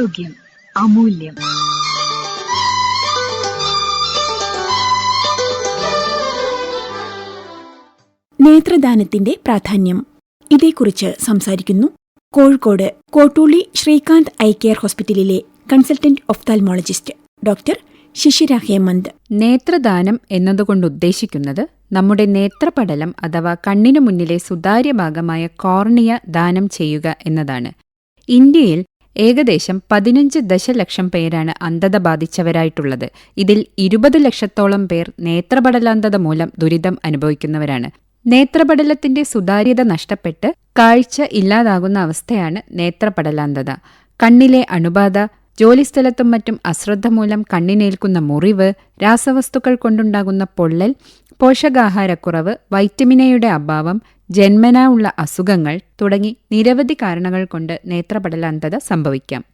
ആരോഗ്യം അമൂല്യം. നേത്രദാനത്തിന്റെ പ്രാധാന്യം. ഇതേക്കുറിച്ച് സംസാരിക്കുന്നു കോഴിക്കോട് കോട്ടൂളി ശ്രീകാന്ത് ഐ കെയർ ഹോസ്പിറ്റലിലെ consultant ophthalmologist doctor Shishira Hemanth. നേത്രദാനം എന്നതുകൊണ്ട് ഉദ്ദേശിക്കുന്നത് നമ്മുടെ നേത്രപടലം അഥവാ കണ്ണിനു മുന്നിലെ സുതാര്യ ഭാഗമായ കോർണിയ ദാനം ചെയ്യുക എന്നതാണ്. ഇന്ത്യയിൽ ഏകദേശം പതിനഞ്ച് ദശലക്ഷം പേരാണ് അന്ധത ബാധിച്ചവരായിട്ടുള്ളത്. ഇതിൽ ഇരുപത് ലക്ഷത്തോളം പേർ നേത്രപടലാന്ധത മൂലം ദുരിതം അനുഭവിക്കുന്നവരാണ്. നേത്രപടലത്തിന്റെ സുതാര്യത നഷ്ടപ്പെട്ട് കാഴ്ച ഇല്ലാതാകുന്ന അവസ്ഥയാണ് നേത്രപടലാന്ധത. കണ്ണിലെ അണുബാധ ജോലിസ്ഥലത്തും മറ്റും അശ്രദ്ധ മൂലം കണ്ണിനേൽക്കുന്ന മുറിവ് രാസവസ്തുക്കൾ കൊണ്ടുണ്ടാകുന്ന പൊള്ളൽ പോഷകാഹാരക്കുറവ് വൈറ്റമിനയുടെ അഭാവം ജന്മനാ ഉള്ള അസുഖങ്ങൾ തുടങ്ങി നിരവധി കാരണങ്ങൾ കൊണ്ട് നേത്രപടലാന്തത സംഭവിക്കാം.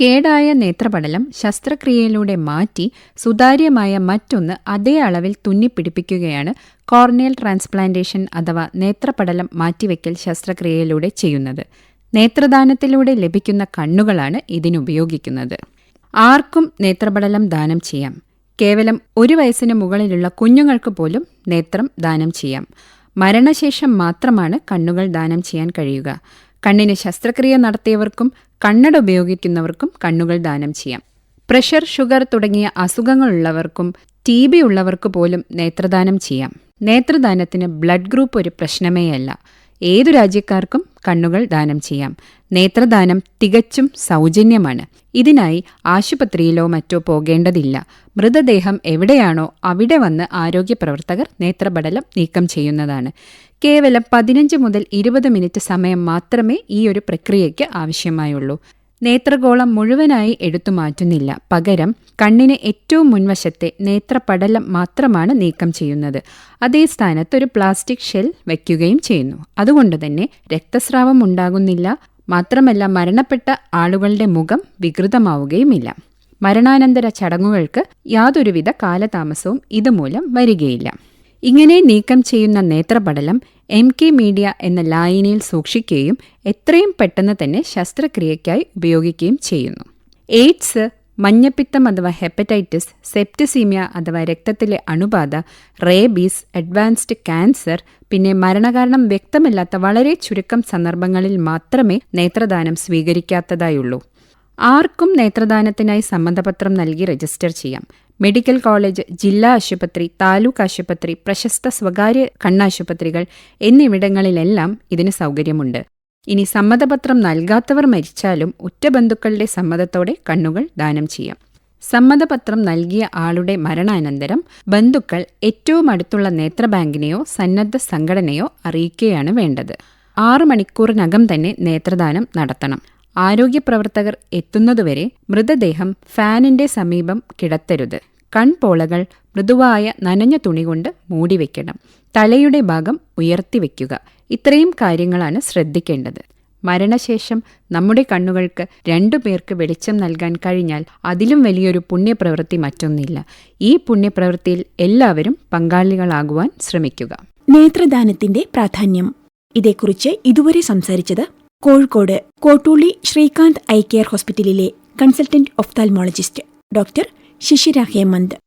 കേടായ നേത്രപടലം ശസ്ത്രക്രിയയിലൂടെ മാറ്റി സുതാര്യമായ മറ്റൊന്ന് അതേ അളവിൽ തുന്നിപ്പിടിപ്പിക്കുകയാണ് കോർണിയൽ ട്രാൻസ്പ്ലാന്റേഷൻ അഥവാ നേത്രപടലം മാറ്റിവെക്കൽ ശസ്ത്രക്രിയയിലൂടെ ചെയ്യുന്നത്. നേത്രദാനത്തിലൂടെ ലഭിക്കുന്ന കണ്ണുകളാണ് ഇതിനുപയോഗിക്കുന്നത് ആർക്കും നേത്രപടലം ദാനം ചെയ്യാം. കേവലം ഒരു വയസ്സിന് മുകളിലുള്ള കുഞ്ഞുങ്ങൾക്ക് പോലും നേത്രം ദാനം ചെയ്യാം. മരണശേഷം മാത്രമാണ് കണ്ണുകൾ ദാനം ചെയ്യാൻ കഴിയുക. കണ്ണിന് ശസ്ത്രക്രിയ നടത്തിയവർക്കും കണ്ണട ഉപയോഗിക്കുന്നവർക്കും കണ്ണുകൾ ദാനം ചെയ്യാം. പ്രഷർ ഷുഗർ തുടങ്ങിയ അസുഖങ്ങളുള്ളവർക്കും ടി ബി ഉള്ളവർക്ക് പോലും നേത്രദാനം ചെയ്യാം. നേത്രദാനത്തിന് ബ്ലഡ് ഗ്രൂപ്പ് ഒരു പ്രശ്നമേയല്ല. ഏതു രാജ്യക്കാർക്കും കണ്ണുകൾ ദാനം ചെയ്യാം. നേത്രദാനം തികച്ചും സൗജന്യമാണ്. ഇതിനായി ആശുപത്രിയിലോ മറ്റോ പോകേണ്ടതില്ല. മൃതദേഹം എവിടെയാണോ അവിടെ വന്ന് ആരോഗ്യ പ്രവർത്തകർ നേത്രപടലം നീക്കം ചെയ്യുന്നതാണ്. കേവലം പതിനഞ്ച് മുതൽ ഇരുപത് മിനിറ്റ് സമയം മാത്രമേ ഈ ഒരു പ്രക്രിയയ്ക്ക് ആവശ്യമായുള്ളൂ. നേത്രഗോളം മുഴുവനായി എടുത്തു മാറ്റുന്നില്ല. പകരം കണ്ണിന് ഏറ്റവും മുൻവശത്തെ നേത്രപടലം മാത്രമാണ് നീക്കം ചെയ്യുന്നത്. അതേ സ്ഥാനത്ത് ഒരു പ്ലാസ്റ്റിക് ഷെൽ വയ്ക്കുകയും ചെയ്യുന്നു. അതുകൊണ്ട് തന്നെ രക്തസ്രാവം ഉണ്ടാകുന്നില്ല. മാത്രമല്ല മരണപ്പെട്ട ആളുകളുടെ മുഖം വികൃതമാവുകയുമില്ല. മരണാനന്തര ചടങ്ങുകൾക്ക് യാതൊരുവിധ കാലതാമസവും ഇതുമൂലം വരികയില്ല. ഇങ്ങനെ നീക്കം ചെയ്യുന്ന നേത്രപടലം എം കെ മീഡിയ എന്ന ലായനിയിൽ സൂക്ഷിക്കുകയും എത്രയും പെട്ടെന്ന് തന്നെ ശസ്ത്രക്രിയയ്ക്കായി ഉപയോഗിക്കുകയും ചെയ്യുന്നു. എയ്ഡ്സ് മഞ്ഞപ്പിത്തം അഥവാ ഹെപ്പറ്റൈറ്റിസ് സെപ്റ്റിസീമിയ അഥവാ രക്തത്തിലെ അണുബാധ റേബീസ് അഡ്വാൻസ്ഡ് ക്യാൻസർ പിന്നെ മരണകാരണം വ്യക്തമല്ലാത്ത വളരെ ചുരുക്കം സന്ദർഭങ്ങളിൽ മാത്രമേ നേത്രദാനം സ്വീകരിക്കാത്തതായുള്ളൂ. ആർക്കും നേത്രദാനത്തിനായി സമ്മതപത്രം നൽകി രജിസ്റ്റർ ചെയ്യാം. മെഡിക്കൽ കോളേജ് ജില്ലാ ആശുപത്രി താലൂക്ക് ആശുപത്രി പ്രശസ്ത സ്വകാര്യ കണ്ണാശുപത്രികൾ എന്നിവിടങ്ങളിലെല്ലാം ഇതിന് സൗകര്യമുണ്ട്. ഇനി സമ്മതപത്രം നൽകാത്തവർ മരിച്ചാലും ഉറ്റ ബന്ധുക്കളുടെ സമ്മതത്തോടെ കണ്ണുകൾ ദാനം ചെയ്യാം. സമ്മതപത്രം നൽകിയ ആളുടെ മരണാനന്തരം ബന്ധുക്കൾ ഏറ്റവും അടുത്തുള്ള നേത്രബാങ്കിനെയോ സന്നദ്ധ സംഘടനയോ അറിയിക്കുകയാണ് വേണ്ടത്. ആറു മണിക്കൂറിനകം തന്നെ നേത്രദാനം നടത്തണം. ആരോഗ്യ പ്രവർത്തകർ എത്തുന്നതുവരെ മൃതദേഹം ഫാനിന്റെ സമീപം കിടത്തരുത്. കൺപോളകൾ മൃദുവായ നനഞ്ഞ തുണി കൊണ്ട് മൂടിവെക്കണം. തലയുടെ ഭാഗം ഉയർത്തി വയ്ക്കുക ഇത്രയും കാര്യങ്ങളാണ് ശ്രദ്ധിക്കേണ്ടത്. മരണശേഷം നമ്മുടെ കണ്ണുകൾക്ക് രണ്ടു പേർക്ക് വെളിച്ചം നൽകാൻ കഴിഞ്ഞാൽ അതിലും വലിയൊരു പുണ്യപ്രവൃത്തി മറ്റൊന്നില്ല. ഈ പുണ്യപ്രവൃത്തിയിൽ എല്ലാവരും പങ്കാളികളാകുവാൻ ശ്രമിക്കുക. നേത്രദാനത്തിന്റെ പ്രാധാന്യം. ഇതേക്കുറിച്ച് ഇതുവരെ സംസാരിച്ചത് കോഴിക്കോട് കോട്ടൂളി ശ്രീകാന്ത് ഐ കെയർ ഹോസ്പിറ്റലിലെ consultant ophthalmologist doctor Shishira Hemanth.